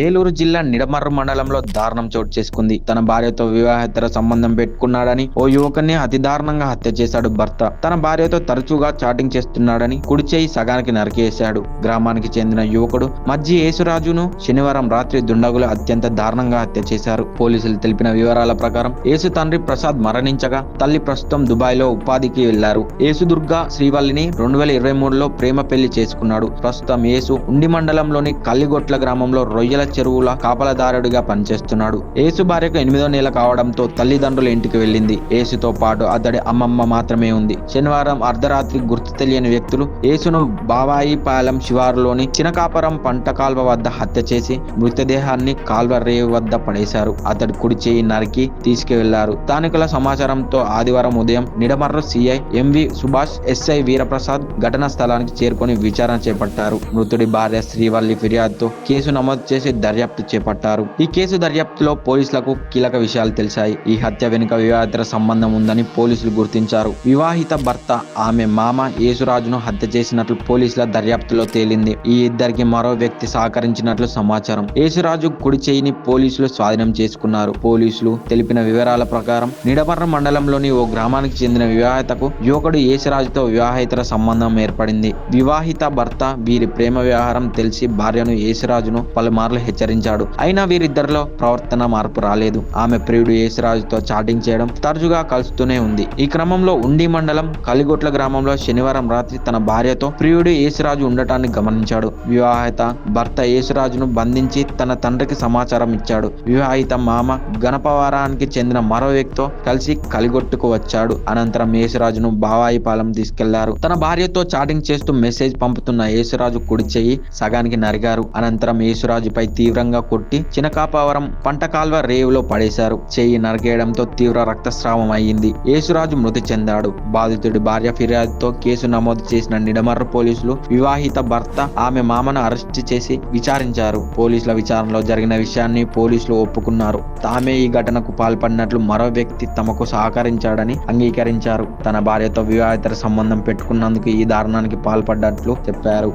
ఏలూరు జిల్లా నిడమర్రు మండలంలో దారుణం చోటు చేసుకుంది. తన భార్యతో వివాహేతర సంబంధం పెట్టుకున్నాడని ఓ యువకుని అతి దారుణంగా హత్య చేశాడు భర్త. తన భార్యతో తరచుగా చాటింగ్ చేస్తున్నాడని కుడి చేయి సగానికి నరికేశాడు. గ్రామానికి చెందిన యువకుడు మజ్జి యేసురాజును శనివారం రాత్రి దుండగులు అత్యంత దారుణంగా హత్య చేశారు. పోలీసులు తెలిపిన వివరాల ప్రకారం యేసు తండ్రి ప్రసాద్ మరణించగా తల్లి ప్రస్తుతం దుబాయ్లో ఉపాధికి వెళ్ళారు. యేసుదుర్గ శ్రీవల్లిని రెండు వేల ఇరవై మూడులో ప్రేమ పెళ్ళి చేసుకున్నాడు. ప్రస్తుతం యేసు ఉండి మండలంలోని కల్లిగొట్ల గ్రామంలో రొయ్యల చెరువుల కాపలదారుడిగా పనిచేస్తున్నాడు. యేసు భార్యకు ఎనిమిదో నెల కావడంతో తల్లిదండ్రుల ఇంటికి వెళ్ళింది. యేసుతో పాటు అతడి అమ్మమ్మ మాత్రమే ఉంది. శనివారం అర్ధరాత్రి గుర్తు తెలియని వ్యక్తులు యేసును బావాయిపాలెం శివారులోని చినకాపురం పంట కాల్వ వద్ద హత్య చేసి మృతదేహాన్ని కాల్వ రేవు వద్ద పడేశారు. అతడి కుడి చేయి నరికి తీసుకువెళ్ళారు స్థానికుల సమాచారంతో ఆదివారం ఉదయం Nidamarru CI MV Subhash SI Veeraprasad ఘటనా స్థలానికి చేరుకొని విచారణ చేపట్టారు. మృతుడి భార్య శ్రీవల్లి ఫిర్యాదుతో కేసు నమోదు చేసి దర్యాప్తు చేపట్టారు. ఈ కేసు దర్యాప్తులో పోలీసులకు కీలక విషయాలు తెలిసాయి ఈ హత్య వెనుక వివాహితర సంబంధం ఉందని పోలీసులు గుర్తించారు. వివాహిత భర్త ఆమె మామ యేసురాజును హత్య చేసినట్లు పోలీసుల దర్యాప్తులో తేలింది. ఈ ఇద్దరికి మరో వ్యక్తి సహకరించినట్లు సమాచారం. యేసురాజు కుడి చేయిని పోలీసులు స్వాధీనం చేసుకున్నారు. పోలీసులు తెలిపిన వివరాల ప్రకారం నిడమర్ర మండలంలోని ఓ గ్రామానికి చెందిన వివాహితకు యువకుడు యేసురాజుతో వివాహేతర సంబంధం ఏర్పడింది. వివాహిత భర్త వీరి ప్రేమ వ్యవహారం తెలిసి భార్యను యేసురాజును పలుమార్లు హెచ్చరించాడు. అయినా వీరిద్దరిలో ప్రవర్తన మార్పు రాలేదు. ఆమె ప్రియుడు యేసురాజుతో చాటింగ్ చేయడం తరచుగా కలుస్తూనే ఉంది. ఈ క్రమంలో ఉండి మండలం కలిగొట్ల గ్రామంలో శనివారం రాత్రి తన భార్యతో ప్రియుడు యేసురాజు ఉండటాన్ని గమనించాడు. వివాహిత భర్త యేసురాజును బంధించి తన తండ్రికి సమాచారం ఇచ్చాడు. వివాహిత మామ గణపవారానికి చెందిన మరో వ్యక్తితో కలిసి కలిగొట్టుకు వచ్చాడు. అనంతరం యేసురాజును బావాయిపాలెం తీసుకెళ్ళారు. తన భార్యతో చాటింగ్ చేస్తూ మెసేజ్ పంపుతున్న యేసురాజు కుడి చెయ్యి సగానికి నరిగారు. అనంతరం యేసురాజుపై తీవ్రంగా కొట్టి చినకాపవరం పంట కాల్వ రేవులో పడేశారు. చేయి నరికేయడంతో తీవ్ర రక్తస్రావం అయ్యింది. యేసురాజు మృతి చెందాడు. బాధితుడి భార్య ఫిర్యాదుతో కేసు నమోదు చేసిన నిడమర్రు పోలీసులు వివాహిత భర్త ఆమె మామను అరెస్ట్ చేసి విచారించారు. పోలీసుల విచారణలో జరిగిన విషయాన్ని పోలీసులు ఒప్పుకున్నారు. తామే ఈ ఘటనకు పాల్పడినట్లు మరో వ్యక్తి తమకు సహకరించాడని అంగీకరించారు. తన భార్యతో వివాహితర సంబంధం పెట్టుకున్నందుకు ఈ దారుణానికి పాల్పడ్డట్లు చెప్పారు.